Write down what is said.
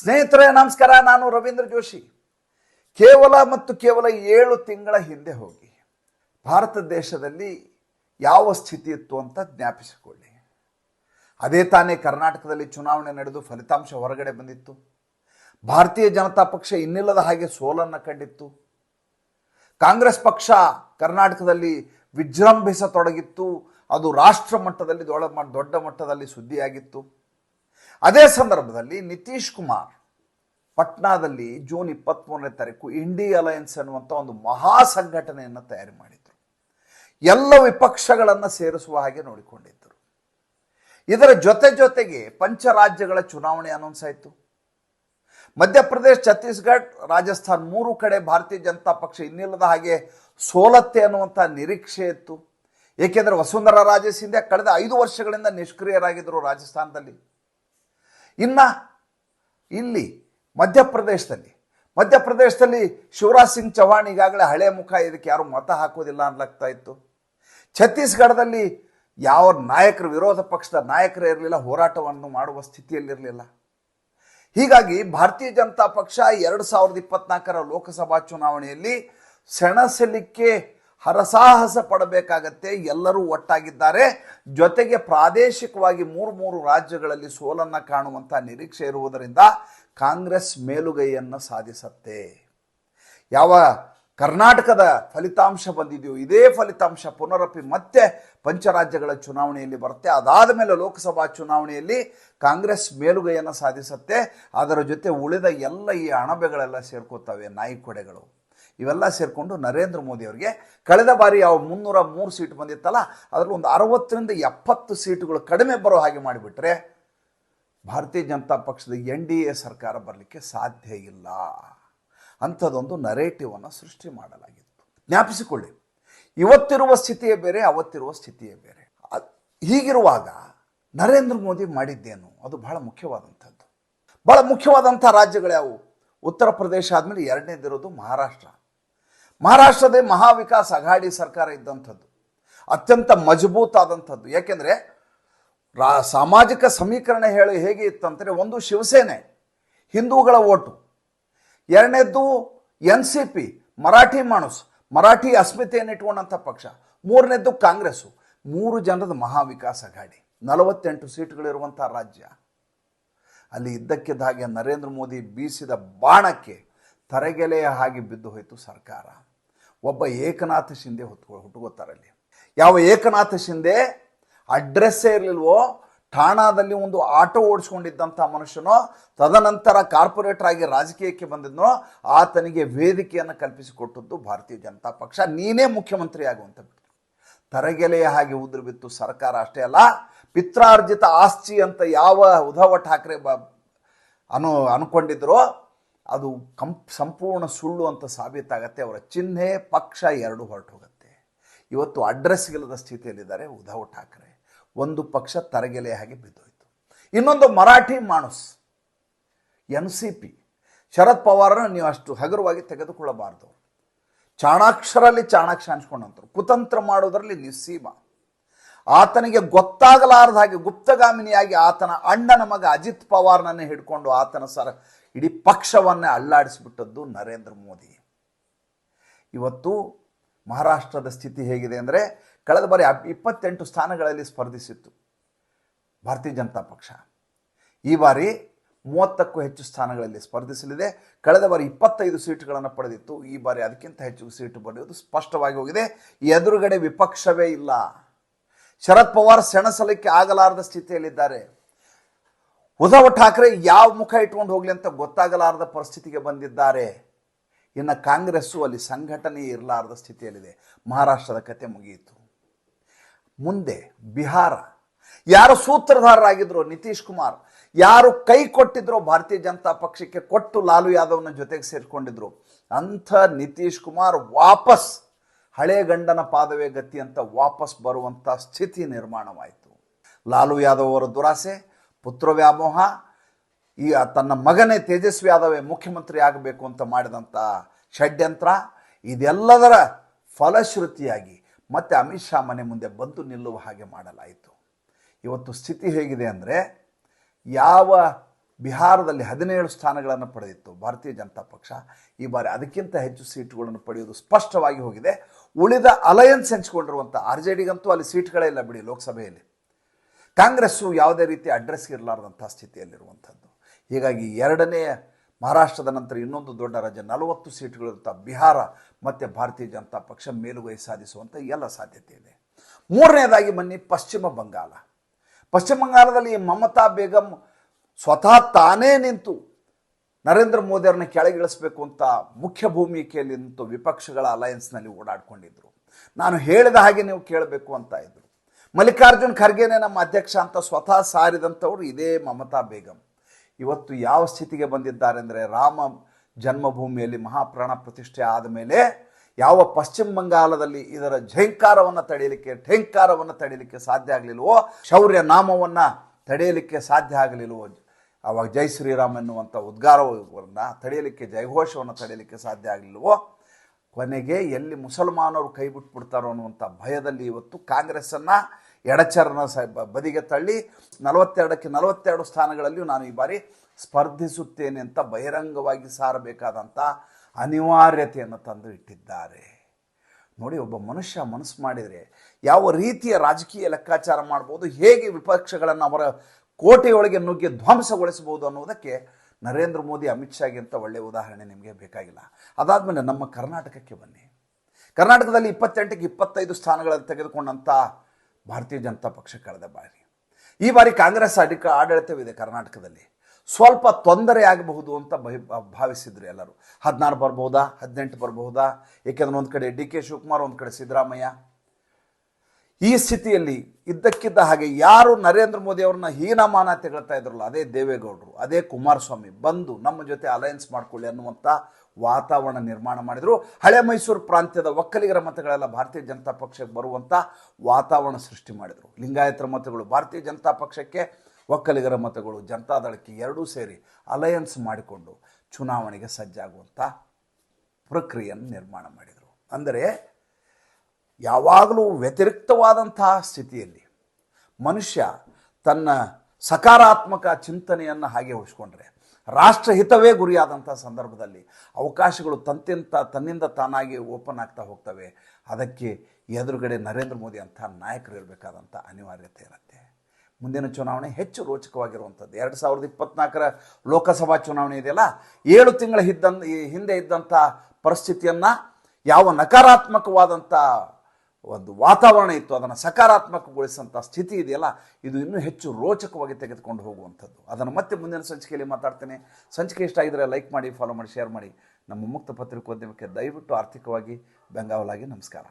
ಸ್ನೇಹಿತರೆ, ನಮಸ್ಕಾರ. ನಾನು ರವೀಂದ್ರ ಜೋಶಿ. ಕೇವಲ ಮತ್ತು ಕೇವಲ ಏಳು ತಿಂಗಳ ಹಿಂದೆ ಹೋಗಿ ಭಾರತ ದೇಶದಲ್ಲಿ ಯಾವ ಸ್ಥಿತಿ ಇತ್ತು ಅಂತ ಜ್ಞಾಪಿಸಿಕೊಳ್ಳಿ. ಅದೇ ತಾನೇ ಕರ್ನಾಟಕದಲ್ಲಿ ಚುನಾವಣೆ ನಡೆದು ಫಲಿತಾಂಶ ಹೊರಗಡೆ ಬಂದಿತ್ತು. ಭಾರತೀಯ ಜನತಾ ಪಕ್ಷ ಇನ್ನಿಲ್ಲದ ಹಾಗೆ ಸೋಲನ್ನು ಕಂಡಿತ್ತು. ಕಾಂಗ್ರೆಸ್ ಪಕ್ಷ ಕರ್ನಾಟಕದಲ್ಲಿ ವಿಜೃಂಭಿಸತೊಡಗಿತ್ತು ಅದು ರಾಷ್ಟ್ರ ಮಟ್ಟದಲ್ಲಿ ದೊಡ್ಡ ದೊಡ್ಡ ಮಟ್ಟದಲ್ಲಿ ಸುದ್ದಿಯಾಗಿತ್ತು. ಅದೇ ಸಂದರ್ಭದಲ್ಲಿ ನಿತೀಶ್ ಕುಮಾರ್ ಪಟ್ನಾದಲ್ಲಿ ಜೂನ್ ಇಪ್ಪತ್ತ್ಮೂರನೇ ತಾರೀಕು ಇಂಡಿ ಅಲಯನ್ಸ್ ಅನ್ನುವಂಥ ಒಂದು ಮಹಾ ಸಂಘಟನೆಯನ್ನು ತಯಾರು ಮಾಡಿದರು. ಎಲ್ಲ ವಿಪಕ್ಷಗಳನ್ನು ಸೇರಿಸುವ ಹಾಗೆ ನೋಡಿಕೊಂಡಿದ್ದರು ಇದರ ಜೊತೆ ಜೊತೆಗೆ ಪಂಚರಾಜ್ಯಗಳ ಚುನಾವಣೆ ಅನೌನ್ಸ್ ಆಯಿತು. ಮಧ್ಯಪ್ರದೇಶ, ಛತ್ತೀಸ್ಗಢ, ರಾಜಸ್ಥಾನ್ ಮೂರು ಕಡೆ ಭಾರತೀಯ ಜನತಾ ಪಕ್ಷ ಇನ್ನಿಲ್ಲದ ಹಾಗೆ ಸೋಲತ್ತೆ ಅನ್ನುವಂಥ ನಿರೀಕ್ಷೆ ಇತ್ತು. ಏಕೆಂದರೆ ವಸುಂಧರಾ ರಾಜೇ ಸಿಂಧ್ಯಾ ಕಳೆದ ಐದು ವರ್ಷಗಳಿಂದ ನಿಷ್ಕ್ರಿಯರಾಗಿದ್ದರು ರಾಜಸ್ಥಾನದಲ್ಲಿ. ಇನ್ನು ಇಲ್ಲಿ ಮಧ್ಯಪ್ರದೇಶದಲ್ಲಿ. ಮಧ್ಯಪ್ರದೇಶದಲ್ಲಿ ಶಿವರಾಜ್ ಸಿಂಗ್ ಚೌಹಾಣ್ ಈಗಾಗಲೇ ಹಳೆ ಮುಖ, ಇದಕ್ಕೆ ಯಾರು ಮತ ಹಾಕೋದಿಲ್ಲ ಅನ್ಲಾಗ್ತಾ ಇತ್ತು. ಛತ್ತೀಸ್ಗಢದಲ್ಲಿ ಯಾವ ನಾಯಕರು, ವಿರೋಧ ಪಕ್ಷದ ನಾಯಕರೇ ಇರಲಿಲ್ಲ, ಹೋರಾಟವನ್ನು ಮಾಡುವ ಸ್ಥಿತಿಯಲ್ಲಿರಲಿಲ್ಲ. ಹೀಗಾಗಿ ಭಾರತೀಯ ಜನತಾ ಪಕ್ಷ ಎರಡು ಸಾವಿರದ ಇಪ್ಪತ್ನಾಲ್ಕರ ಲೋಕಸಭಾ ಚುನಾವಣೆಯಲ್ಲಿ ಸೆಣಸಲಿಕ್ಕೆ ಹರಸಾಹಸ ಪಡಬೇಕಾಗತ್ತೆ. ಎಲ್ಲರೂ ಒಟ್ಟಾಗಿದ್ದಾರೆ. ಜೊತೆಗೆ ಪ್ರಾದೇಶಿಕವಾಗಿ ಮೂರು ಮೂರು ರಾಜ್ಯಗಳಲ್ಲಿ ಸೋಲನ್ನು ಕಾಣುವಂಥ ನಿರೀಕ್ಷೆ ಇರುವುದರಿಂದ ಕಾಂಗ್ರೆಸ್ ಮೇಲುಗೈಯನ್ನು ಸಾಧಿಸತ್ತೆ. ಯಾವ ಕರ್ನಾಟಕದ ಫಲಿತಾಂಶ ಬಂದಿದೆಯೋ ಇದೇ ಫಲಿತಾಂಶ ಪುನರಪಿ ಮತ್ತೆ ಪಂಚರಾಜ್ಯಗಳ ಚುನಾವಣೆಯಲ್ಲಿ ಬರುತ್ತೆ. ಅದಾದ ಮೇಲೆ ಲೋಕಸಭಾ ಚುನಾವಣೆಯಲ್ಲಿ ಕಾಂಗ್ರೆಸ್ ಮೇಲುಗೈಯನ್ನು ಸಾಧಿಸುತ್ತೆ. ಅದರ ಜೊತೆ ಉಳಿದ ಎಲ್ಲ ಈ ಅಣಬೆಗಳೆಲ್ಲ ಸೇರ್ಕೋತವೆ ನಾಯಿಕೊಡೆಗಳು. ಇವೆಲ್ಲ ಸೇರಿಕೊಂಡು ನರೇಂದ್ರ ಮೋದಿ ಅವರಿಗೆ ಕಳೆದ ಬಾರಿ ಯಾವ ಮುನ್ನೂರ ಮೂರು ಸೀಟ್ ಬಂದಿತ್ತಲ್ಲ, ಅದರಲ್ಲಿ ಒಂದು ಅರವತ್ತರಿಂದ ಎಪ್ಪತ್ತು ಸೀಟುಗಳು ಕಡಿಮೆ ಬರೋ ಹಾಗೆ ಮಾಡಿಬಿಟ್ರೆ ಭಾರತೀಯ ಜನತಾ ಪಕ್ಷದ ಎನ್ ಡಿ ಎ ಸರ್ಕಾರ ಬರಲಿಕ್ಕೆ ಸಾಧ್ಯ ಇಲ್ಲ. ಅಂಥದ್ದೊಂದು ನರೇಟಿವನ್ನು ಸೃಷ್ಟಿ ಮಾಡಲಾಗಿತ್ತು. ಜ್ಞಾಪಿಸಿಕೊಳ್ಳಿ, ಇವತ್ತಿರುವ ಸ್ಥಿತಿಯೇ ಬೇರೆ, ಅವತ್ತಿರುವ ಸ್ಥಿತಿಯೇ ಬೇರೆ. ಹೀಗಿರುವಾಗ ನರೇಂದ್ರ ಮೋದಿ ಮಾಡಿದ್ದೇನು? ಅದು ಬಹಳ ಮುಖ್ಯವಾದಂಥದ್ದು. ಬಹಳ ಮುಖ್ಯವಾದಂಥ ರಾಜ್ಯಗಳು ಯಾವುವು? ಉತ್ತರ ಪ್ರದೇಶ ಆದಮೇಲೆ ಎರಡನೇದಿರೋದು ಮಹಾರಾಷ್ಟ್ರ. ಮಹಾರಾಷ್ಟ್ರದೇ ಮಹಾವಿಕಾಸ್ ಅಘಾಡಿ ಸರ್ಕಾರ ಇದ್ದಂಥದ್ದು. ಅತ್ಯಂತ ಮಜಬೂತ್ ಆದಂಥದ್ದು ಯಾಕೆಂದರೆ, ರಾ, ಸಾಮಾಜಿಕ ಸಮೀಕರಣ ಹೇಳಿ ಹೇಗೆ ಇತ್ತಂದರೆ, ಒಂದು ಶಿವಸೇನೆ, ಹಿಂದೂಗಳ ಓಟು. ಎರಡನೇದ್ದು ಎನ್ ಸಿ ಪಿ, ಮರಾಠಿ ಮಾಣುಸ್, ಮರಾಠಿ ಅಸ್ಮಿತೆಯನ್ನು ಇಟ್ಕೊಂಡಂಥ ಪಕ್ಷ. ಮೂರನೇದ್ದು ಕಾಂಗ್ರೆಸ್ಸು ಮೂರು ಜನರದ ಮಹಾವಿಕಾಸ್ ಅಘಾಡಿ. ನಲವತ್ತೆಂಟು ಸೀಟ್ಗಳಿರುವಂಥ ರಾಜ್ಯ. ಅಲ್ಲಿ ಇದ್ದಕ್ಕಿದ್ದ ಹಾಗೆ ನರೇಂದ್ರ ಮೋದಿ ಬೀಸಿದ ಬಾಣಕ್ಕೆ ತರೆಗೆಲೆಯ ಹಾಗೆ ಬಿದ್ದು ಹೋಯಿತು ಸರ್ಕಾರ. ಒಬ್ಬ ಏಕನಾಥ ಶಿಂದೆ ಹೊತ್ಕೊ ಹುಟ್ಟುಕೊತಾರಲ್ಲಿ ಯಾವ ಏಕನಾಥ ಶಿಂದೆ? ಅಡ್ರೆಸ್ಸೇ ಇರಲಿಲ್ವೋ, ಠಾಣಾದಲ್ಲಿ ಒಂದು ಆಟೋ ಓಡಿಸ್ಕೊಂಡಿದ್ದಂಥ ಮನುಷ್ಯನೋ, ತದನಂತರ ಕಾರ್ಪೊರೇಟರ್ ಆಗಿ ರಾಜಕೀಯಕ್ಕೆ ಬಂದಿದ್ನೋ, ಆತನಿಗೆ ವೇದಿಕೆಯನ್ನು ಕಲ್ಪಿಸಿಕೊಟ್ಟದ್ದು ಭಾರತೀಯ ಜನತಾ ಪಕ್ಷ. ನೀನೇ ಮುಖ್ಯಮಂತ್ರಿ ಆಗುವಂತ ತರಗೆಲೆಯ ಹಾಗೆ ಉದುರು ಬಿತ್ತು ಸರ್ಕಾರ ಅಷ್ಟೇ ಅಲ್ಲ, ಪಿತ್ರಾರ್ಜಿತ ಆಸ್ತಿ ಅಂತ ಯಾವ ಉದ್ಧವ ಠಾಕ್ರೆ ಬ ಅನು, ಅನ್ಕೊಂಡಿದ್ರೋ ಅದು ಕಂ ಸಂಪೂರ್ಣ ಸುಳ್ಳು ಅಂತ ಸಾಬೀತಾಗತ್ತೆ. ಅವರ ಚಿಹ್ನೆ, ಪಕ್ಷ ಎರಡು ಹೊರಟು ಹೋಗುತ್ತೆ ಇವತ್ತು ಅಡ್ರೆಸ್ಗಿಲ್ಲದ ಸ್ಥಿತಿಯಲ್ಲಿದ್ದಾರೆ ಉದ್ಧವ್ ಠಾಕ್ರೆ. ಒಂದು ಪಕ್ಷ ತರಗೆಲೆ ಹಾಗೆ ಬಿದ್ದೋಯ್ತು. ಇನ್ನೊಂದು ಮರಾಠಿ ಮಾಣುಸ್, ಎನ್ ಸಿ ಪಿ. ಶರದ್ ಪವಾರನ್ನು ನೀವು ಅಷ್ಟು ಹಗುರವಾಗಿ ತೆಗೆದುಕೊಳ್ಳಬಾರ್ದು. ಚಾಣಾಕ್ಷರಲ್ಲಿ ಚಾಣಾಕ್ಷ ಅನ್ಸ್ಕೊಂಡಂತರು ಕುತಂತ್ರ ಮಾಡೋದರಲ್ಲಿ ನಿಸ್ಸೀಮ. ಆತನಿಗೆ ಗೊತ್ತಾಗಲಾರದ ಹಾಗೆ ಗುಪ್ತಗಾಮಿನಿಯಾಗಿ ಆತನ ಅಣ್ಣನ ಮಗ ಅಜಿತ್ ಪವಾರ್ನನ್ನೇ ಹಿಡ್ಕೊಂಡು ಆತನ ಸರ ಇಡೀ ಪಕ್ಷವನ್ನೇ ಅಲ್ಲಾಡಿಸಿಬಿಟ್ಟದ್ದು ನರೇಂದ್ರ ಮೋದಿ. ಇವತ್ತು ಮಹಾರಾಷ್ಟ್ರದ ಸ್ಥಿತಿ ಹೇಗಿದೆ ಅಂದರೆ ಕಳೆದ ಬಾರಿ ಇಪ್ಪತ್ತೆಂಟು ಸ್ಥಾನಗಳಲ್ಲಿ ಸ್ಪರ್ಧಿಸಿತ್ತು ಭಾರತೀಯ ಜನತಾ ಪಕ್ಷ. ಈ ಬಾರಿ ಮೂವತ್ತಕ್ಕೂ ಹೆಚ್ಚು ಸ್ಥಾನಗಳಲ್ಲಿ ಸ್ಪರ್ಧಿಸಲಿದೆ. ಕಳೆದ ಬಾರಿ ಇಪ್ಪತ್ತೈದು ಸೀಟುಗಳನ್ನು ಪಡೆದಿತ್ತು. ಈ ಬಾರಿ ಅದಕ್ಕಿಂತ ಹೆಚ್ಚು ಸೀಟು ಪಡೆಯುವುದು ಸ್ಪಷ್ಟವಾಗಿ ಹೋಗಿದೆ. ಎದುರುಗಡೆ ವಿಪಕ್ಷವೇ ಇಲ್ಲ. ಶರದ್ ಪವಾರ್ ಸೆಣಸಲಿಕ್ಕೆ ಆಗಲಾರದ ಸ್ಥಿತಿಯಲ್ಲಿದ್ದಾರೆ. ಉದ್ಧವ್ ಠಾಕ್ರೆ ಯಾವ ಮುಖ ಇಟ್ಕೊಂಡು ಹೋಗ್ಲಿ ಅಂತ ಗೊತ್ತಾಗಲಾರದ ಪರಿಸ್ಥಿತಿಗೆ ಬಂದಿದ್ದಾರೆ. ಇನ್ನು ಕಾಂಗ್ರೆಸ್ಸು ಅಲ್ಲಿ ಸಂಘಟನೆ ಇರಲಾರದ ಸ್ಥಿತಿಯಲ್ಲಿದೆ. ಮಹಾರಾಷ್ಟ್ರದ ಕತೆ ಮುಗಿಯಿತು. ಮುಂದೆ ಬಿಹಾರ. ಯಾರು ಸೂತ್ರಧಾರರಾಗಿದ್ರು? ನಿತೀಶ್ ಕುಮಾರ್. ಯಾರು ಕೈ ಕೊಟ್ಟಿದ್ರೋ ಭಾರತೀಯ ಜನತಾ ಪಕ್ಷಕ್ಕೆ ಕೊಟ್ಟು ಲಾಲು ಯಾದವ್ನ ಜೊತೆಗೆ ಸೇರಿಕೊಂಡಿದ್ರು. ಅಂಥ ನಿತೀಶ್ ಕುಮಾರ್ ವಾಪಸ್ ಹಳೆ ಗಂಡನ ಪಾದವೇ ಗತಿ ಅಂತ ವಾಪಸ್ ಬರುವಂಥ ಸ್ಥಿತಿ ನಿರ್ಮಾಣವಾಯಿತು. ಲಾಲು ಯಾದವ್ ಅವರ ದುರಾಸೆ ಪುತ್ರ ವ್ಯಾಮೋಹ ಈ ತನ್ನ ಮಗನೇ ತೇಜಸ್ವಿ ಯಾದವೇ ಮುಖ್ಯಮಂತ್ರಿ ಆಗಬೇಕು ಅಂತ ಮಾಡಿದಂಥ ಷಡ್ಯಂತ್ರ, ಇದೆಲ್ಲದರ ಫಲಶ್ರುತಿಯಾಗಿ ಮತ್ತೆ ಅಮಿತ್ ಶಾ ಮನೆ ಮುಂದೆ ಬಂದು ನಿಲ್ಲುವ ಹಾಗೆ ಮಾಡಲಾಯಿತು. ಇವತ್ತು ಸ್ಥಿತಿ ಹೇಗಿದೆ ಅಂದರೆ, ಯಾವ ಬಿಹಾರದಲ್ಲಿ ಹದಿನೇಳು ಸ್ಥಾನಗಳನ್ನು ಪಡೆದಿತ್ತು ಭಾರತೀಯ ಜನತಾ ಪಕ್ಷ, ಈ ಬಾರಿ ಅದಕ್ಕಿಂತ ಹೆಚ್ಚು ಸೀಟುಗಳನ್ನು ಪಡೆಯುವುದು ಸ್ಪಷ್ಟವಾಗಿ ಹೋಗಿದೆ. ಉಳಿದ ಅಲಯನ್ಸ್ ಹಂಚಿಕೊಂಡಿರುವಂಥ ಆರ್ ಜೆ ಡಿಗಂತೂ ಅಲ್ಲಿ ಸೀಟ್ಗಳೇ ಇಲ್ಲ ಬಿಡಿ ಲೋಕಸಭೆಯಲ್ಲಿ. ಕಾಂಗ್ರೆಸ್ಸು ಯಾವುದೇ ರೀತಿ ಅಡ್ರೆಸ್ ಇರಲಾರ್ದಂಥ ಸ್ಥಿತಿಯಲ್ಲಿರುವಂಥದ್ದು. ಹೀಗಾಗಿ ಎರಡನೇ ಮಹಾರಾಷ್ಟ್ರದ ನಂತರ ಇನ್ನೊಂದು ದೊಡ್ಡ ರಾಜ್ಯ, ನಲವತ್ತು ಸೀಟುಗಳಿರುವಂಥ ಬಿಹಾರ, ಮತ್ತು ಭಾರತೀಯ ಜನತಾ ಪಕ್ಷ ಮೇಲುಗೈ ಸಾಧಿಸುವಂಥ ಎಲ್ಲ ಸಾಧ್ಯತೆ ಇದೆ. ಮೂರನೇದಾಗಿ ಬನ್ನಿ ಪಶ್ಚಿಮ ಬಂಗಾಳ. ಪಶ್ಚಿಮ ಬಂಗಾಳದಲ್ಲಿ ಮಮತಾ ಬೇಗಂ ಸ್ವತಃ ತಾನೇ ನಿಂತು ನರೇಂದ್ರ ಮೋದಿಯವ್ರನ್ನ ಕೆಳಗಿಳಿಸಬೇಕು ಅಂತ ಮುಖ್ಯ ಭೂಮಿಕೆಯಲ್ಲಿ ನಿಂತು ವಿಪಕ್ಷಗಳ ಅಲಯನ್ಸ್ನಲ್ಲಿ ಓಡಾಡ್ಕೊಂಡಿದ್ರು. ನಾನು ಹೇಳಿದ ಹಾಗೆ ನೀವು ಕೇಳಬೇಕು ಅಂತ ಇದ್ರು. ಮಲ್ಲಿಕಾರ್ಜುನ್ ಖರ್ಗೆನೇ ನಮ್ಮ ಅಧ್ಯಕ್ಷ ಅಂತ ಸ್ವತಃ ಸಾರಿದಂಥವ್ರು ಇದೇ ಮಮತಾ ಬೇಗಂ. ಇವತ್ತು ಯಾವ ಸ್ಥಿತಿಗೆ ಬಂದಿದ್ದಾರೆ ಅಂದರೆ ರಾಮ ಜನ್ಮಭೂಮಿಯಲ್ಲಿ ಮಹಾಪ್ರಾಣ ಪ್ರತಿಷ್ಠೆ ಆದಮೇಲೆ ಯಾವ ಪಶ್ಚಿಮ ಬಂಗಾಳದಲ್ಲಿ ಇದರ ಝೇಂಕಾರವನ್ನು ತಡೆಯಲಿಕ್ಕೆ, ಠೇಂಕಾರವನ್ನು ತಡೆಯಲಿಕ್ಕೆ ಸಾಧ್ಯ ಆಗಲಿಲ್ವೋ, ಶೌರ್ಯ ನಾಮವನ್ನು ತಡೆಯಲಿಕ್ಕೆ ಸಾಧ್ಯ ಆಗಲಿಲ್ವೋ, ಅವಾಗ ಜೈ ಶ್ರೀರಾಮ್ ಎನ್ನುವಂಥ ಉದ್ಗಾರವನ್ನು ತಡೆಯಲಿಕ್ಕೆ, ಜಯಘೋಷವನ್ನು ತಡೆಯಲಿಕ್ಕೆ ಸಾಧ್ಯ ಆಗಲಿಲ್ವೋ ಕೊನೆಗೆ ಎಲ್ಲಿ ಮುಸಲ್ಮಾನರು ಕೈ ಬಿಟ್ಬಿಡ್ತಾರೋ ಅನ್ನುವಂಥ ಭಯದಲ್ಲಿ ಇವತ್ತು ಕಾಂಗ್ರೆಸ್ಸನ್ನು ಎಡಚರನ ಸ ಬದಿಗೆ ತಳ್ಳಿ ನಲವತ್ತೆರಡಕ್ಕೆ ನಲವತ್ತೆರಡು ಸ್ಥಾನಗಳಲ್ಲಿಯೂ ನಾನು ಈ ಬಾರಿ ಸ್ಪರ್ಧಿಸುತ್ತೇನೆ ಅಂತ ಬಹಿರಂಗವಾಗಿ ಸಾರಬೇಕಾದಂಥ ಅನಿವಾರ್ಯತೆಯನ್ನು ತಂದು ಇಟ್ಟಿದ್ದಾರೆ. ನೋಡಿ ಒಬ್ಬ ಮನುಷ್ಯ ಮನಸ್ಸು ಮಾಡಿದರೆ ಯಾವ ರೀತಿಯ ರಾಜಕೀಯ ಲೆಕ್ಕಾಚಾರ ಮಾಡ್ಬೋದು, ಹೇಗೆ ವಿಪಕ್ಷಗಳನ್ನು ಅವರ ಕೋಟೆಯೊಳಗೆ ನುಗ್ಗಿ ಧ್ವಂಸಗೊಳಿಸಬಹುದು ಅನ್ನೋದಕ್ಕೆ ನರೇಂದ್ರ ಮೋದಿ, ಅಮಿತ್ ಶಾಗೆ ಅಂತ ಒಳ್ಳೆಯ ಉದಾಹರಣೆ ನಿಮಗೆ ಬೇಕಾಗಿಲ್ಲ. ಅದಾದಮೇಲೆ ನಮ್ಮ ಕರ್ನಾಟಕಕ್ಕೆ ಬನ್ನಿ. ಕರ್ನಾಟಕದಲ್ಲಿ ಇಪ್ಪತ್ತೆಂಟಕ್ಕೆ ಇಪ್ಪತ್ತೈದು ಸ್ಥಾನಗಳನ್ನು ತೆಗೆದುಕೊಂಡಂಥ ಭಾರತೀಯ ಜನತಾ ಪಕ್ಷ ಕಳೆದ ಬಾರಿ. ಈ ಬಾರಿ ಕಾಂಗ್ರೆಸ್ ಅಧಿಕ ಆಡಳಿತವಿದೆ ಕರ್ನಾಟಕದಲ್ಲಿ. ಸ್ವಲ್ಪ ತೊಂದರೆ ಆಗಬಹುದು ಅಂತ ಬಹಿ, ಭಾವಿಸಿದ್ರು ಎಲ್ಲರೂ. ಹದಿನಾರು ಬರ್ಬೋದಾ ಹದಿನೆಂಟು ಬರಬಹುದಾ? ಏಕೆಂದ್ರೆ ಒಂದು ಕಡೆ ಡಿ ಕೆ ಶಿವಕುಮಾರ್, ಒಂದು ಕಡೆ ಸಿದ್ದರಾಮಯ್ಯ. ಈ ಸ್ಥಿತಿಯಲ್ಲಿ ಇದ್ದಕ್ಕಿದ್ದ ಹಾಗೆ ಯಾರು ನರೇಂದ್ರ ಮೋದಿ ಅವ್ರನ್ನ ಹೀನಮಾನ ತೆಗಳ್ತಾ ಇದ್ರಲ್ಲ, ಅದೇ ದೇವೇಗೌಡರು, ಅದೇ ಕುಮಾರಸ್ವಾಮಿ ಬಂದು ನಮ್ಮ ಜೊತೆ ಅಲಯನ್ಸ್ ಮಾಡ್ಕೊಳ್ಳಿ ಅನ್ನುವಂಥ ವಾತಾವರಣ ನಿರ್ಮಾಣ ಮಾಡಿದರು. ಹಳೆ ಮೈಸೂರು ಪ್ರಾಂತ್ಯದ ಒಕ್ಕಲಿಗರ ಮತಗಳೆಲ್ಲ ಭಾರತೀಯ ಜನತಾ ಪಕ್ಷಕ್ಕೆ ಬರುವಂಥ ವಾತಾವರಣ ಸೃಷ್ಟಿ ಮಾಡಿದರು. ಲಿಂಗಾಯತರ ಮತಗಳು ಭಾರತೀಯ ಜನತಾ ಪಕ್ಷಕ್ಕೆ, ಒಕ್ಕಲಿಗರ ಮತಗಳು ಜನತಾದಳಕ್ಕೆ ಎರಡೂ ಸೇರಿ ಅಲಯನ್ಸ್ ಮಾಡಿಕೊಂಡು ಚುನಾವಣೆಗೆ ಸಜ್ಜಾಗುವಂಥ ಪ್ರಕ್ರಿಯೆಯನ್ನು ನಿರ್ಮಾಣ ಮಾಡಿದರು. ಅಂದರೆ ಯಾವಾಗಲೂ ವ್ಯತಿರಿಕ್ತವಾದಂತಹ ಸ್ಥಿತಿಯಲ್ಲಿ ಮನುಷ್ಯ ತನ್ನ ಸಕಾರಾತ್ಮಕ ಚಿಂತನೆಯನ್ನು ಹಾಗೆ ಉಳಿಸ್ಕೊಂಡ್ರೆ, ರಾಷ್ಟ್ರಹಿತವೇ ಗುರಿಯಾದಂಥ ಸಂದರ್ಭದಲ್ಲಿ ಅವಕಾಶಗಳು ತಂತಿಂತ, ತನ್ನಿಂದ ತಾನಾಗಿ ಓಪನ್ ಆಗ್ತಾ ಹೋಗ್ತವೆ. ಅದಕ್ಕೆ ಎದುರುಗಡೆ ನರೇಂದ್ರ ಮೋದಿ ಅಂಥ ನಾಯಕರು ಇರಬೇಕಾದಂಥ ಅನಿವಾರ್ಯತೆ ಇರುತ್ತೆ. ಮುಂದಿನ ಚುನಾವಣೆ ಹೆಚ್ಚು ರೋಚಕವಾಗಿರುವಂಥದ್ದು. ಎರಡು ಸಾವಿರದ ಇಪ್ಪತ್ನಾಲ್ಕರ ಲೋಕಸಭಾ ಚುನಾವಣೆ ಇದೆಯಲ್ಲ? ಏಳು ತಿಂಗಳ ಹಿಂದೆ ಇದ್ದಂಥ ಪರಿಸ್ಥಿತಿಯನ್ನು ಯಾವ ನಕಾರಾತ್ಮಕವಾದಂಥ ಒಂದು ವಾತಾವರಣ ಇತ್ತು, ಅದನ್ನು ಸಕಾರಾತ್ಮಕಗೊಳಿಸಂಥ ಸ್ಥಿತಿ ಇದೆಯಲ್ಲ, ಇದು ಇನ್ನೂ ಹೆಚ್ಚು ರೋಚಕವಾಗಿ ತೆಗೆದುಕೊಂಡು ಹೋಗುವಂಥದ್ದು. ಅದನ್ನು ಮತ್ತೆ ಮುಂದಿನ ಸಂಚಿಕೆಯಲ್ಲಿ ಮಾತಾಡ್ತೇನೆ. ಸಂಚಿಕೆ ಇಷ್ಟ ಆಗಿದ್ರೆ ಲೈಕ್ ಮಾಡಿ ಫಾಲೋ ಮಾಡಿ ಶೇರ್ ಮಾಡಿ. ನಮ್ಮ ಮುಕ್ತ ಪತ್ರಿಕೋದ್ಯಮಕ್ಕೆ ದಯವಿಟ್ಟು ಆರ್ಥಿಕವಾಗಿ ಬೆಂಗಾವಲಾಗಿ ನಮಸ್ಕಾರ.